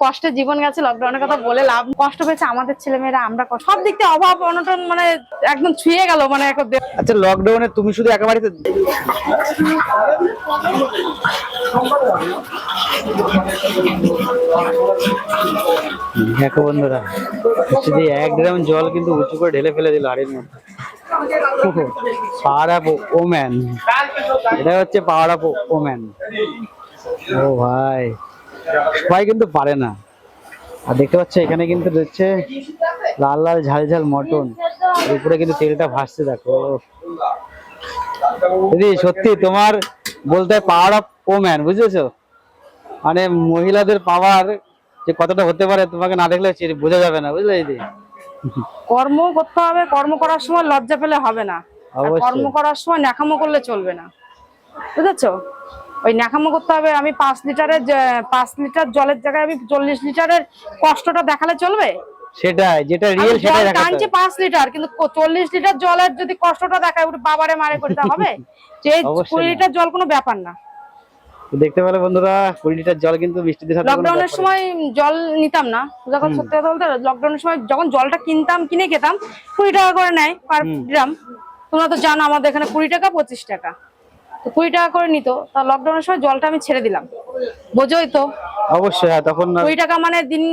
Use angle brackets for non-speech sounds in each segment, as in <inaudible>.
কষ্টের জীবন গেছে লকডাউনের কথা বলে লাভ কষ্ট পেয়েছে আমাদের ছেলেমেয়েরা আমরা কষ্ট- সব দিক থেকে অভাব অনটন মানে একদম ছুঁয়ে গেল মানে আচ্ছা লকডাউনে তুমি শুধু একা বাড়িতে দেখো বন্ধুরা হচ্ছে এক গ্রাম জল কিন্তু উঁচু করে ঢেলে ফেলে দিল হাড়ির মধ্যে। Power up woman. এটা হচ্ছে পাওয়ার আপ ওম্যান। ও ভাই। সবাই কিন্তু পারে না। আর দেখতে পাচ্ছ এখানে কিন্তু রয়েছে লাল লাল ঝাল ঝাল মটন। উপরে কিন্তু তেলটা ভাসছে দেখো। দিদি সত্যি তোমার বলতে পাওয়ার অফ ওম্যান বুঝেছ? মানে মহিলাদের পাওয়ার যে কতটা হতে পারে তোমাকে না দেখলে বোঝা যাবে না বুঝলে দিদি? কর্ম করতে হবে কর্ম করার সময় লজ্জা পেলে হবে না। কর্ম করার সময় ন্যাকামো করলে চলবে না। বুঝেছ? ওই ন্যাকামো করতে হবে। আমি পাঁচ লিটারের পাঁচ লিটার জলের জায়গায় আমি চল্লিশ লিটারের কষ্টটা দেখালে চলবে? সেটাই যেটা রিয়েল সেটাই দেখাতে টানছি হবে। পাঁচ লিটার কিন্তু ক- চল্লিশ লিটার জলের যদি কষ্টটা দেখায় ওটা বাবারে মারে করতে হবে? <laughs> যে। লিটার জল কোনো ব্যাপার না। দেখতে পেলে বন্ধুরা কুড়ি লিটার জল কিন্তু বৃষ্টিতে সাথে কোনো লকডাউনের সময় জল নিতাম না। যখন সত্যি কথা বলতে লকডাউনের সময় যখন জলটা কিনতাম কিনে খেতাম কুড়ি টাকা করে নেয় পার গ্রাম তোমরা তো জানো আমাদের এখানে কুড়ি টাকা পঁচিশ টাকা। তো কুড়ি টাকা করে নিত। তা লকডাউনের সময় জলটা আমি ছেড়ে দিলাম। বোঝোই তো। অবশ্যই হ্যাঁ তখন কুড়ি টাকা মানে দিন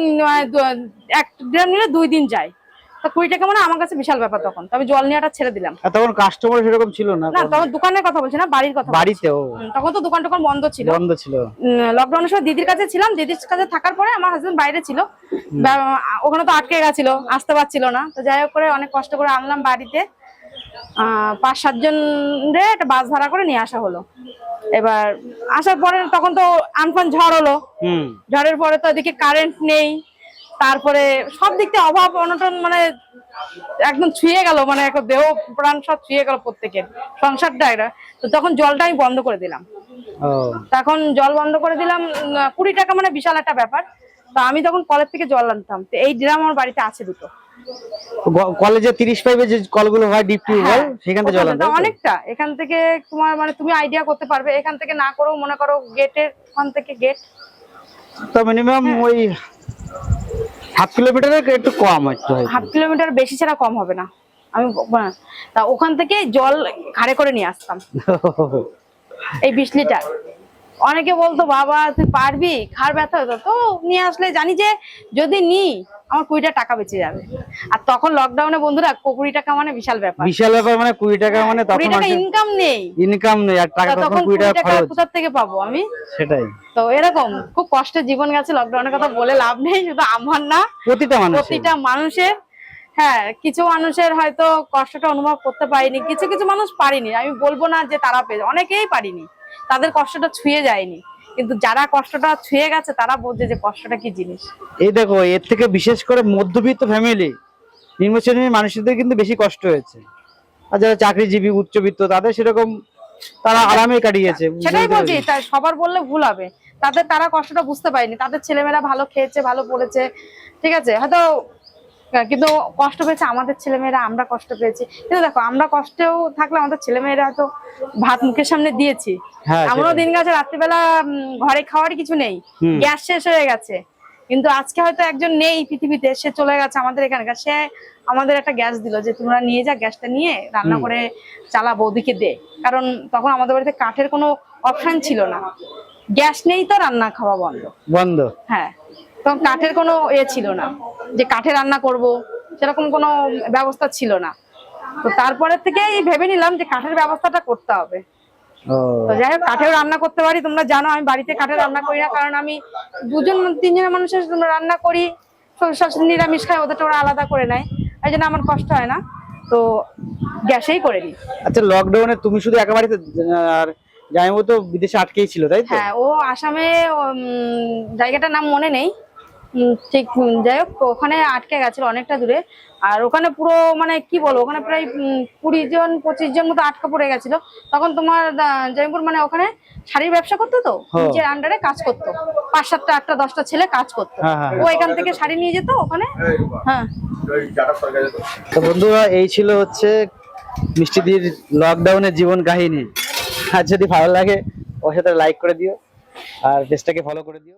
এক গ্রাম নিলে দুই দিন যায়। তা কুড়ি টাকা মানে আমার কাছে বিশাল ব্যাপার তখন। আমি জল নেওয়াটা ছেড়ে দিলাম। তখন কাস্টমার সেরকম ছিল না না তখন? দোকানের কথা বলছি না বাড়ির কথা। বাড়িতেও তখন তো দোকান টোকান বন্ধ ছিল। বন্ধ ছিল। লকডাউনের সময় দিদির কাছে ছিলাম দিদির কাছে থাকার পরে আমার হাজবেন্ড বাইরে ছিল। ওখানে তো আটকে গেছিল আসতে পারছিল না। তো যাই হোক করে অনেক কষ্ট করে আনলাম বাড়িতে। পাঁচ সাতজন রে একটা বাস ভাড়া করে নিয়ে আসা হলো। এবার আসার পরে তখন তো আনফান ঝড় হলো। হুম। ঝড়ের পরে তো এদিকে কারেন্ট নেই। তারপরে সব দিক থেকে অভাব অনটন মানে একদম ছুঁয়ে গেল মানে একদম দেহ প্রাণ সব ছুঁয়ে গেল প্রত্যেকের সংসারটা একটা। তো তখন জলটা আমি বন্ধ করে দিলাম। তখন জল বন্ধ করে দিলাম কুড়ি টাকা মানে বিশাল একটা ব্যাপার। তো আমি তখন কলের থেকে জল আনতাম। তো এই ড্রাম আমার বাড়িতে আছে দুটো। কলেজে তিরিশ পাইপে যে কলগুলো হয় ডিপ টিউবওয়েল সেখান থেকে জল আনতে হয়? অনেকটা। এখান থেকে তোমার মানে তুমি আইডিয়া করতে পারবে। এখান থেকে না করেও মনে করো গেটের ওখান থেকে গেট তো মিনিমাম হ্যাঁ। ওই হাফ কিলোমিটারের একটু কম একটু। হাফ কিলোমিটার বেশি ছাড়া কম হবে না। আমি তা ওখান থেকে জল ঘাড়ে করে নিয়ে আসতাম। <laughs> এই বিশ লিটার। অনেকে বলতো বাবা তুই পারবি? খার ব্যথা হতো। তো নিয়ে আসলে জানি যে যদি নি আমার কুড়িটা টাকা বেঁচে যাবে। আর তখন লকডাউনে বন্ধুরা কুড়ি টাকা মানে বিশাল ব্যাপার। বিশাল ব্যাপার মানে কুড়ি টাকা মানে কুড়ি টাকা ইনকাম নেই। ইনকাম নেই আর টাকা তখন কুড়ি টাকা কোথা থেকে পাবো আমি? সেটাই। তো এরকম খুব কষ্টের জীবন গেছে লকডাউনের কথা বলে লাভ নেই শুধু আমার না। প্রতিটা মানুষ প্রতিটা মানুষের। হ্যাঁ কিছু মানুষের হয়তো কষ্টটা অনুভব করতে পারিনি কিছু কিছু মানুষ পারিনি। আমি বলব না যে তারা পেয়ে অনেকেই পারিনি। তাদের কষ্টটা ছুঁয়ে যায়নি। কিন্তু যারা কষ্টটা ছুঁয়ে গেছে তারা বোঝে যে কষ্টটা কি জিনিস? এই দেখো এর থেকে বিশেষ করে মধ্যবিত্ত ফ্যামিলি নিম্ন শ্রেণির মানুষদের কিন্তু বেশি কষ্ট হয়েছে। আর যারা চাকরিজীবী উচ্চবিত্ত তাদের সেরকম তারা আরামে কাটিয়েছে সেটাই বলছি সবার বললে ভুল হবে। তাদের তারা কষ্টটা বুঝতে পারেনি। তাদের ছেলেমেয়েরা ভালো খেয়েছে ভালো পড়েছে ঠিক আছে? হয়তো কিন্তু কষ্ট পেয়েছে আমাদের ছেলেমেয়েরা আমরা কষ্ট পেয়েছি। কিন্তু দেখো আমরা কষ্টেও থাকলে আমাদের ছেলেমেয়েরা তো ভাত মুখের সামনে দিয়েছি। সেটাই। দিন গেছে রাত্রিবেলা ঘরে খাওয়ার কিছু নেই। গ্যাস শেষ হয়ে গেছে। কিন্তু আজকে হয়তো একজন নেই পৃথিবীতে সে চলে গেছে আমাদের এখানকার। সে আমাদের একটা গ্যাস দিল যে তোমরা নিয়ে যা গ্যাসটা নিয়ে রান্না করে চালা বৌদিকে দে। কারণ তখন আমাদের বাড়িতে কাঠের কোনো অপশন ছিল না। গ্যাস নেই তো রান্না খাওয়া বন্ধ। বন্ধ। হ্যাঁ তখন কাঠের কোনো এ ছিল না। যে কাঠে রান্না করব সেরকম কোনো ব্যবস্থা ছিল না। তো তারপরে থেকেই ভেবে নিলাম যে কাঠের ব্যবস্থাটা করতে হবে। তো যাই হোক কাঠেও রান্না করতে পারি তোমরা জানো আমি বাড়িতে কাঠে রান্না করি না কারণ আমি দুজন তিনজনের মানুষের রান্না করি শ্বশুর নিরামিষ খায় ওদেরটা ওরা আলাদা করে নেয় এই জন্য আমার কষ্ট হয় না। তো গ্যাসেই করে নিই। আচ্ছা লকডাউনে তুমি শুধু একা বাড়িতে আর জামাইবাবু তো বিদেশে আটকেই ছিল তাই তো? হ্যাঁ ও আসামে জায়গাটার নাম মনে নেই ঠিক যাই হোক ওখানে আটকে গেছিল অনেকটা দূরে। আর ওখানে পুরো মানে কি বলব ওখানে প্রায় কুড়ি জন পঁচিশ জন মতো আটকা পড়ে গেছিল। তখন তোমার জয়পুর মানে ওখানে শাড়ির ব্যবসা করতো তো? হ্যাঁ। নিজের আন্ডারে কাজ করতো। পাঁচ সাতটা আটটা দশটা ছেলে কাজ করতো। হ্যাঁ, হ্যাঁ, ও এখান থেকে শাড়ি নিয়ে যেত ওখানে? হ্যাঁ। তো বন্ধুরা এই ছিল হচ্ছে মিষ্টিদির লকডাউনের জীবন কাহিনী। আর যদি ভালো লাগে ওর সাথে লাইক করে দিও। আর পেজটাকে ফলো করে দিও।